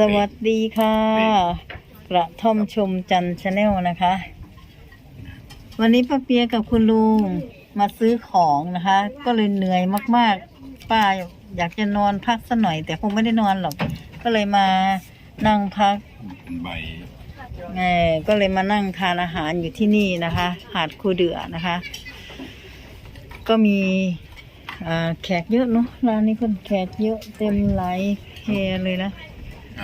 สวัสดีค่ะกระท่อมชมจันชาแนลนะคะ วันนี้ป้าเปียกับคุณลุงมาซื้อของนะคะ ก็เลยเหนื่อยมากๆ ป้าอยากจะนอนพักสักหน่อย แต่คงไม่ได้นอนหรอก ก็เลยมานั่งพักเป็นใบไงก็เลยมานั่งทานอาหารอยู่ที่นี่นะคะ หาดคูเดือนะคะ ก็มีอ่าแขกเยอะเนาะร้านนี้คนแขกเยอะเต็มไหลายแพเลยนะ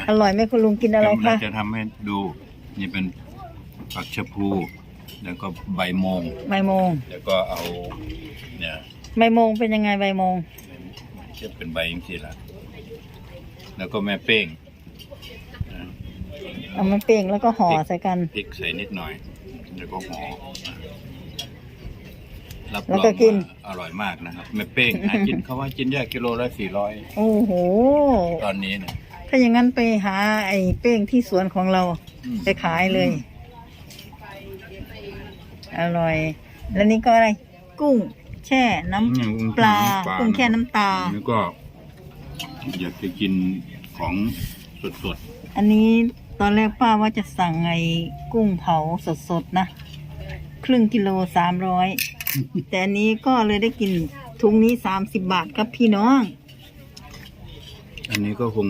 อร่อยไหมคุณลุงกินอะไรกำลัคะงจะทำให้ดูนี่เป็นผักชะพู แล้วก็ใบโมงใบโมง แล้วก็เอาเนี่ยใบโมงเป็นยังไงใบโมงจะเป็นใบยังสิละแล้วก็แม่เป้งนะเอามาเป่งแล้วก็ห่อใส่กันพริกใส่นิดหน่อย แล้วก็ห่อรับรแล้วองก็กินว่าอร่อยมากนะครับแม่เป้งหากินเขาว่ากินยากกิโลละสี่ร้อยโอ้โหตอนนี้เนี่ย ถ้าอย่างนั้นไปหาไอ้เป้งที่สวนของเราอืมไปขายเลย อร่อย แล้วนี่ก็อะไร กุ้ง แช่น้ำอืมปลาปลา กุ้งแช่น้ำตา แล้วก็ อยากจะกินของสดอันนี้ตอนแรกป้าว่าจะสั่งไอ้กุ้งเผาสดๆนะ ครึ่งกิโลสามร้อยแต่อันนี้ก็เลยได้กินถุงนี้สามสิบบาทครับพี่น้องๆอันนี้ก็คง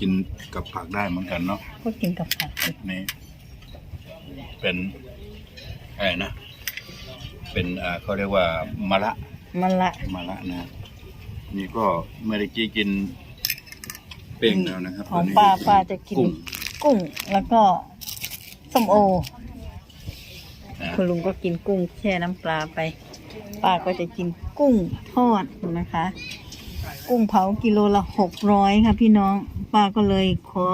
กินกับผักได้เหมือนกันเนาะก็กินกับผักสินี่เป็นอะไรนะ เป็นอ่าเขาเรียกว่ามะระมันละมะระนะ นี่ก็เมื่อกี้กินเป้งแล้วนะครับของตนนี้ป้าป้าจะกินกุ้งกุ้งแล้วก็ส้มโอนะคุณลุงก็กินกุ้งแช่น้ำปลาไป ป้าก็จะกินกุ้งทอดนะคะ กุ้งเผากิโลละหกร้อยค่ะพี่น้อง ป้าก็เลยขอ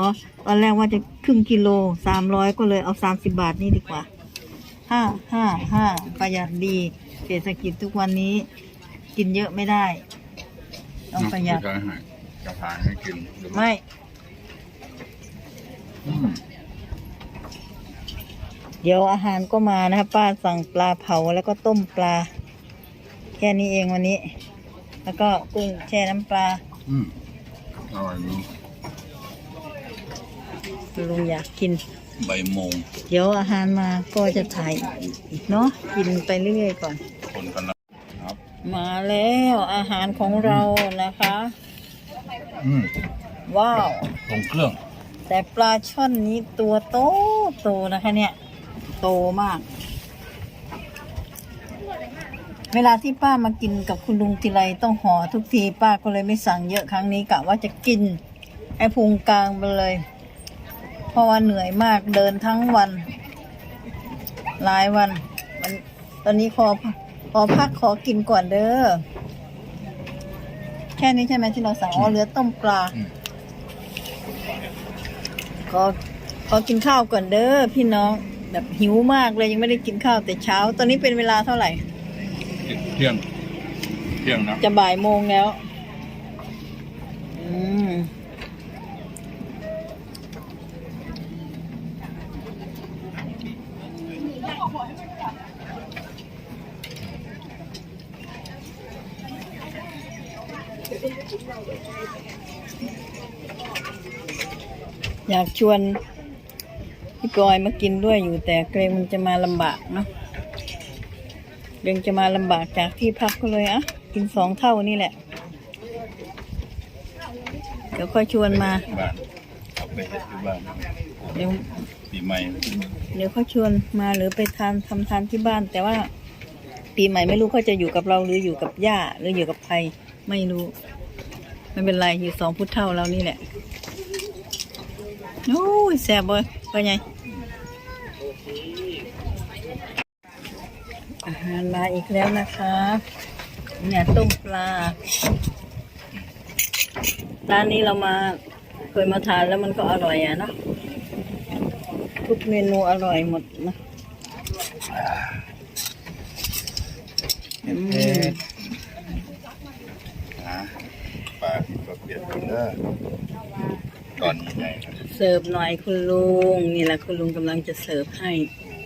ตอนแรกว่าจะครึ่งกิโลสามร้อยก็เลยเอาสามสิบบาทนี่ดีกว่าห้าห้าห้าประหยัดดีเศรษฐกิจทุกวันนี้ กินเยอะไม่ได้ ต้องประหยัดจะให้จะทานให้กินหรือไม่อืมเดี๋ยวอาหารก็มานะครับป้าสั่งปลาเผาแล้วก็ต้มปลา แค่นี้เองวันนี้ แล้วก็กุ้งแช่น้ำปลา อืมอร่อยเนอะลุงอยากกิน ใบโมง เดี๋ยวอาหารมาก็จะถ่ายอีกเนาะกินไปเรื่อยๆก่อน คนกันละครับ มาแล้วอาหารของเรานะคะ อืมว้าวตรงเครื่อง แต่ปลาช่อนนี้ตัวโตโตนะคะเนี่ย โตมาก เวลาที่ป้ามากินกับคุณลุงทีไรต้องห่อทุกทีป้าก็เลยไม่สั่งเยอะครั้งนี้กะว่าจะกิน ไอ้พุงกลางไปเลย เพราะว่าเหนื่อยมากเดินทั้งวัน หลายวัน มัน ตอนนี้ขอขอพักขอกินก่อนเด้อ แค่นี้ใช่ไหมที่เราสั่งอ๋อเหลือต้มปลาอืมขอขอกินข้าวก่อนเด้อพี่น้อง แบบหิวมากเลยยังไม่ได้กินข้าวแต่เช้า ตอนนี้เป็นเวลาเท่าไหร่ เที่ยง เที่ยงนะ จะบ่ายโมงแล้ว อืม อยากชวนพี่กอยมากินด้วยอยู่แต่เกรงมันจะมาลำบากเนาะเกรงจะมาลำบากจากที่พักก็เลยอะกินสองเท่านี่แหละ เดี๋ยวค่อยชวนมาบ้านเอาไปเฮ็ดที่บ้านเดี๋ยวปีใหม่เดี๋ยวเขาชวนมาหรือไปทานทำทานที่บ้าน แต่ว่าปีใหม่ไม่รู้เขาจะอยู่กับเราหรืออยู่กับย่าหรืออยู่กับใครไม่รู้ ไม่เป็นไรอยู่สองพุทธเท่าเรานี่แหละโอ้ยแสบบ่เป็นไงอาหารมาอีกแล้วนะคะเนี่ยต้มปลาร้านนี้เรามาเคยมาทานแล้วมันก็อร่อยอะเนาะทุกเมนูอร่อยหมดนะอืมนะปลาที่ปลาเปียกกินเด้อตอนใหญ่ๆครับเสิร์ฟหน่อยคุณลุงนี่แหละคุณลุงกำลังจะเสิร์ฟให้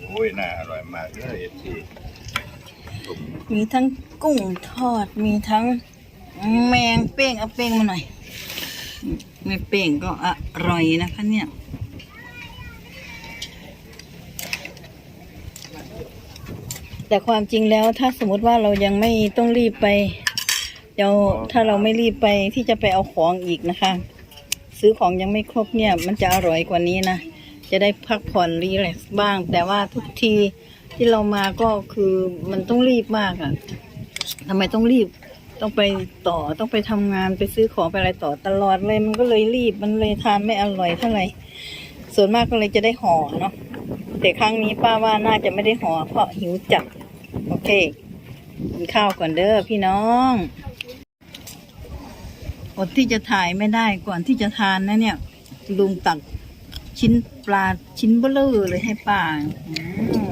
โอ้ยน่าอร่อยมากเลยเอฟซีมีทั้งกุ้งทอดมีทั้งแมงเป้งเอาเป้งมาหน่อยไม่เป่งก็อร่อยนะคะเนี่ยแต่ความจริงแล้วถ้าสมมติว่าเรายังไม่ต้องรีบไป เดี๋ยวถ้าเราไม่รีบไปที่จะไปเอาของอีกนะคะ ซื้อของยังไม่ครบเนี่ย มันจะอร่อยกว่านี้นะ จะได้พักผ่อนรีแลกซ์บ้าง แต่ว่าทุกทีที่เรามาก็คือมันต้องรีบมากอะ่ะทำไมต้องรีบต้องไปต่อต้องไปทำงานไปซื้อของไปอะไรต่อตลอดเลยมันก็เลยรีบมันเลยทานไม่อร่อยเท่าไหร่ส่วนมากก็เลยจะได้ห่อเนาะแต่ครั้งนี้ป้าว่าน่าจะไม่ได้ห่อเพราะหิวจัดโอเคกินข้าวก่อนเด้อพี่น้อง อดที่จะถ่ายไม่ได้ก่อนที่จะทานนะเนี่ย ลุงตักชิ้นปลาชิ้นเบลอเลยให้ป้าอืม